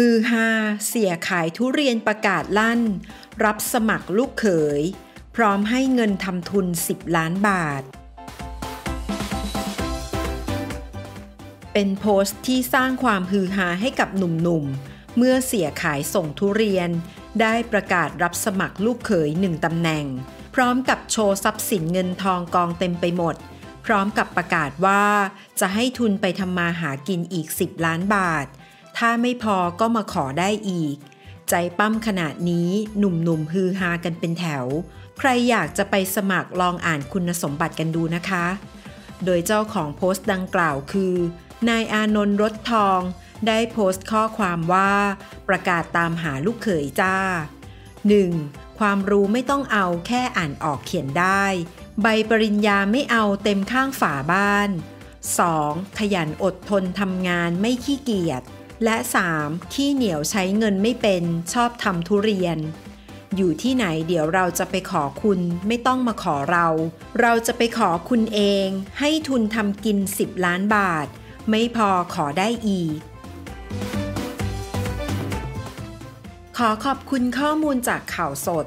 ฮือฮาเสียขายทุเรียนประกาศลั่น รับสมัครลูกเขย พร้อมให้เงินทำทุน 10 ล้านบาท เป็นโพสต์ที่สร้างความฮือฮาให้กับหนุ่มๆ เมื่อเสียขายส่งทุเรียน ได้ประกาศรับสมัครลูกเขยหนึ่งตำแหน่ง พร้อมกับโชว์ทรัพย์สินเงินทองกองเต็มไปหมด พร้อมกับประกาศว่าจะให้ทุนไปทำมาหากินอีก 10 ล้านบาท ถ้าไม่พอก็มาขอได้อีก ใจปั้มขนาดนี้หนุ่มๆฮือฮากันเป็นแถว ใครอยากจะไปสมัครลองอ่านคุณสมบัติกันดูนะคะ โดยเจ้าของโพสต์ดังกล่าวคือนายอานนท์รถทอง ได้โพสต์ข้อความว่า ประกาศตามหาลูกเขยจ้า 1. ความรู้ไม่ต้องเอาแค่อ่านออกเขียนได้ ใบปริญญาไม่เอาเต็มข้างฝาบ้าน 2. ขยันอดทนทำงานไม่ขี้เกียจ และ 3. ขี้เหนียวใช้เงินไม่เป็นชอบทำทุเรียน อยู่ที่ไหนเดี๋ยวเราจะไปขอคุณไม่ต้องมาขอเรา เราจะไปขอคุณเอง ให้ทุนทำกิน 10 ล้านบาท ไม่พอขอได้อีก ขอขอบคุณข้อมูลจากข่าวสด